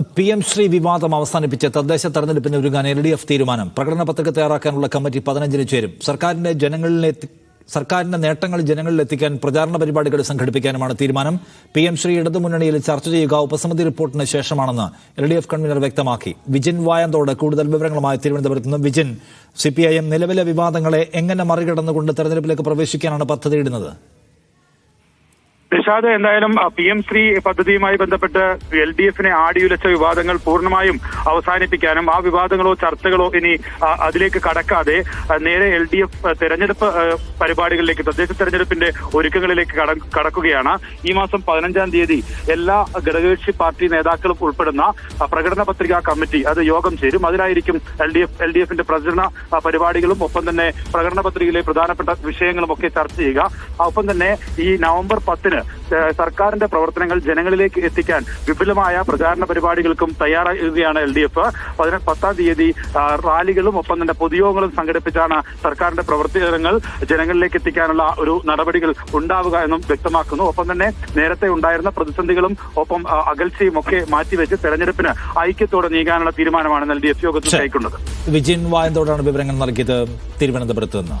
P M Shri വിവാദം അവസാനിപ്പിച്ച് തദ്ദേശ തെരഞ്ഞെടുപ്പിന് ഒരുങ്ങാൻ എൽ ഡി എഫ് തീരുമാനം. പ്രകടന പത്രിക തയ്യാറാക്കാനുള്ള കമ്മിറ്റി പതിനഞ്ചിന് ചേരും. സർക്കാരിന്റെ ജനങ്ങളിലെത്തി സർക്കാരിന്റെ നേട്ടങ്ങൾ ജനങ്ങളിൽ എത്തിക്കാൻ പ്രചാരണ പരിപാടികൾ സംഘടിപ്പിക്കാനുമാണ് തീരുമാനം. പി എം ശ്രീ ഇടതുമുന്നണിയിൽ ചർച്ച ചെയ്യുക ഉപസമിതി റിപ്പോർട്ടിന് ശേഷമാണെന്ന് എൽ ഡി എഫ് കൺവീനർ വ്യക്തമാക്കി. വിജിൻ വായന്തോട് കൂടുതൽ വിവരങ്ങളുമായി തിരുവനന്തപുരത്ത് നിന്ന് Vijin. C P I M നിലവിലെ വിവാദങ്ങളെ എങ്ങനെ മറികടന്നുകൊണ്ട് തെരഞ്ഞെടുപ്പിലേക്ക് പ്രവേശിക്കാനാണ് പദ്ധതിയിടുന്നത് നിഷാദ് എന്തായാലും പി എം ശ്രീ പദ്ധതിയുമായി ബന്ധപ്പെട്ട് എൽ ഡി എഫിനെ ആടിയുലച്ച വിവാദങ്ങൾ പൂർണമായും അവസാനിപ്പിക്കാനും ആ വിവാദങ്ങളോ ചർച്ചകളോ ഇനി അതിലേക്ക് കടക്കാതെ നേരെ എൽ ഡി എഫ് തെരഞ്ഞെടുപ്പ് പരിപാടികളിലേക്ക് തദ്ദേശ തെരഞ്ഞെടുപ്പിന്റെ ഒരുക്കങ്ങളിലേക്ക് കടക്കുകയാണ്. ഈ മാസം പതിനഞ്ചാം തീയതി എല്ലാ ഘടകകക്ഷി പാർട്ടി നേതാക്കളും ഉൾപ്പെടുന്ന പ്രകടന പത്രികാ കമ്മിറ്റി അത് യോഗം ചേരും. അതിലായിരിക്കും L D F L D എഫിന്റെ പ്രചരണ പരിപാടികളും ഒപ്പം തന്നെ പ്രകടന പത്രികയിലെ പ്രധാനപ്പെട്ട വിഷയങ്ങളും ഒക്കെ ചർച്ച ചെയ്യുക. ഒപ്പം തന്നെ ഈ നവംബർ പത്തിന് സർക്കാരിന്റെ പ്രവർത്തനങ്ങൾ ജനങ്ങളിലേക്ക് എത്തിക്കാൻ വിപുലമായ പ്രചാരണ പരിപാടികൾക്കും തയ്യാറാകുകയാണ് എൽ ഡി എഫ്. പതിനെ പത്താം തീയതി റാലികളും ഒപ്പം തന്നെ പൊതുയോഗങ്ങളും സംഘടിപ്പിച്ചാണ് സർക്കാരിന്റെ പ്രവർത്തനങ്ങൾ ജനങ്ങളിലേക്ക് എത്തിക്കാനുള്ള ഒരു നടപടികൾ ഉണ്ടാവുക എന്നും വ്യക്തമാക്കുന്നു. ഒപ്പം തന്നെ നേരത്തെ ഉണ്ടായിരുന്ന പ്രതിസന്ധികളും ഒപ്പം അകൽച്ചയും ഒക്കെ മാറ്റിവെച്ച് തെരഞ്ഞെടുപ്പിന് ഐക്യത്തോടെ നീങ്ങാനുള്ള തീരുമാനമാണ് എൽ ഡി എഫ് യോഗത്തിൽ കൈക്കൊണ്ടത്. വിജയൻ വായന്തോടാണ് വിവരങ്ങൾ നൽകിയത്. തിരുവനന്തപുരത്ത് നിന്ന്.